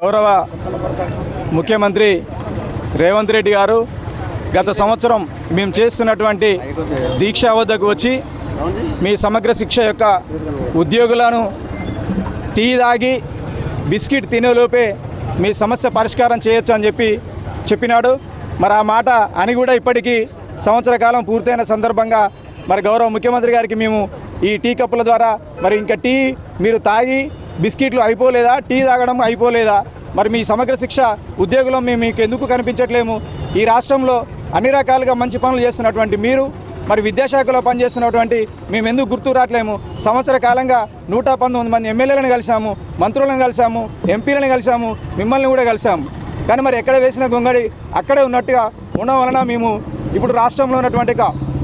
గౌరవ ముఖ్యమంత్రి రేవంత్ రెడ్డి గారు గత సంవత్సరం మేము చేస్తున్నటువంటి దీక్షా వద్దకు వచ్చి మీ సమగ్ర శిక్ష యొక్క ఉద్యోగులను టీ తాగి బిస్కెట్ తినేలోపే మీ సమస్య పరిష్కారం చేయొచ్చు అని చెప్పి చెప్పినాడు. మరి ఆ మాట అని కూడా ఇప్పటికీ సంవత్సర కాలం పూర్తయిన సందర్భంగా మరి గౌరవ ముఖ్యమంత్రి గారికి మేము ఈ టీ కప్పుల ద్వారా మరి ఇంకా టీ మీరు తాగి బిస్కెట్లు అయిపోలేదా? టీ తాగడం అయిపోలేదా? మరి మీ సమగ్ర శిక్ష ఉద్యోగులం మేము మీకు ఎందుకు కనిపించట్లేము? ఈ రాష్ట్రంలో అన్ని రకాలుగా మంచి పనులు చేస్తున్నటువంటి మీరు మరి విద్యాశాఖలో పనిచేస్తున్నటువంటి మేము ఎందుకు గుర్తు రావట్లేము? సంవత్సర కాలంగా నూట పంతొమ్మిది మంది ఎమ్మెల్యేలను కలిసాము మంత్రులను కలిసాము ఎంపీలను కలిసాము మిమ్మల్ని కూడా కలిసాము కానీ మరి ఎక్కడ వేసిన గొంగడి? అక్కడే ఉన్నట్టుగా ఉండడం వలన మేము ఇప్పుడు రాష్ట్రంలో ఉన్నటువంటి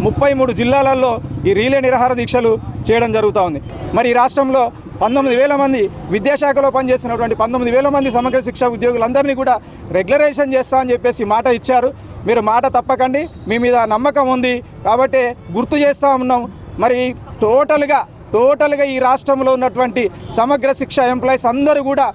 ముప్పై మూడు జిల్లాలలో ఈ రీలే నిరాహార దీక్షలు చేయడం జరుగుతూ ఉంది. మరి ఈ రాష్ట్రంలో పంతొమ్మిది వేల మంది విద్యాశాఖలో పనిచేసినటువంటి పంతొమ్మిది వేల మంది సమగ్ర శిక్షా ఉద్యోగులందరినీ కూడా రెగ్యులరైజేషన్ చేస్తా అని చెప్పేసి మాట ఇచ్చారు. మీరు మాట తప్పకండి మీ మీద నమ్మకం ఉంది కాబట్టి గుర్తు చేస్తూ ఉన్నాం. మరి టోటల్గా టోటల్గా ఈ రాష్ట్రంలో ఉన్నటువంటి సమగ్ర శిక్ష ఎంప్లాయీస్ అందరూ కూడా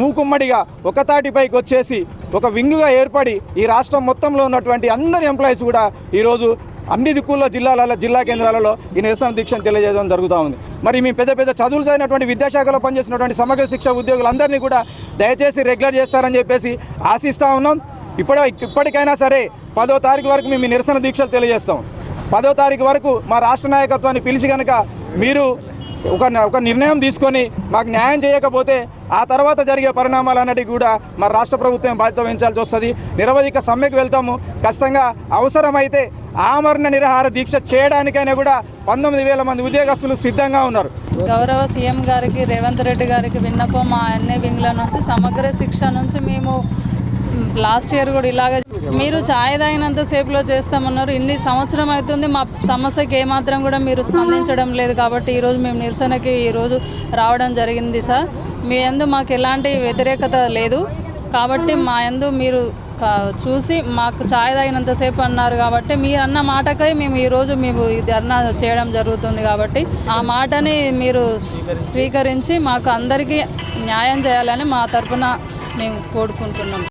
మూకుమ్మడిగా ఒక తాటిపైకి వచ్చేసి ఒక వింగుగా ఏర్పడి ఈ రాష్ట్రం మొత్తంలో ఉన్నటువంటి అందరి ఎంప్లాయీస్ కూడా ఈరోజు అన్ని దిక్కుల్లో జిల్లాలలో జిల్లా కేంద్రాలలో ఈ నిరసన దీక్షను తెలియజేయడం జరుగుతూ ఉంది. మరి మీ పెద్ద పెద్ద చదువులు చదివినటువంటి విద్యాశాఖలో పనిచేసినటువంటి సమగ్ర శిక్ష ఉద్యోగులందరినీ కూడా దయచేసి రెగ్యులర్ చేస్తారని చెప్పేసి ఆశిస్తూ ఉన్నాం. ఇప్పటి ఇప్పటికైనా సరే పదో తారీఖు వరకు మేము నిరసన దీక్షలు తెలియజేస్తాం. పదో తారీఖు వరకు మా రాష్ట్ర నాయకత్వాన్ని పిలిచి కనుక మీరు ఒక ఒక నిర్ణయం తీసుకొని మాకు న్యాయం చేయకపోతే ఆ తర్వాత జరిగే పరిణామాలన్నిటికీ కూడా మా రాష్ట్ర ప్రభుత్వం బాధ్యత వహించాల్సి వస్తుంది. నిరవధిక సమ్మెకు వెళ్తాము. ఖచ్చితంగా అవసరమైతే ఆమరణ నిరాహార దీక్ష చేయడానికైనా కూడా పంతొమ్మిది వేల మంది ఉద్యోగస్తులు సిద్ధంగా ఉన్నారు. గౌరవ సీఎం గారికి రేవంత్ రెడ్డి గారికి విన్నపం మా ఎన్ఏ వింగ్ల నుంచి సమగ్ర శిక్ష నుంచి మేము లాస్ట్ ఇయర్ కూడా ఇలాగే మీరు ఛాయ్ తాగినంత సేపులో చేస్తామన్నారు. ఇన్ని సంవత్సరం అవుతుంది మా సమస్యకి ఏమాత్రం కూడా మీరు స్పందించడం లేదు కాబట్టి ఈరోజు మేము నిరసనకి ఈరోజు రావడం జరిగింది సార్. మీ ఎందు మాకు ఎలాంటి వ్యతిరేకత లేదు. కాబట్టి మా యందు మీరు చూసి మాకు ఛాయ్ తాగినంతసేపు అన్నారు కాబట్టి మీరు అన్న మాటకై మేము ఈరోజు మేము ఈ ధర్నా చేయడం జరుగుతుంది కాబట్టి ఆ మాటని మీరు స్వీకరించి మాకు అందరికీ న్యాయం చేయాలని మా తరపున మేము కోరుకుంటున్నాం.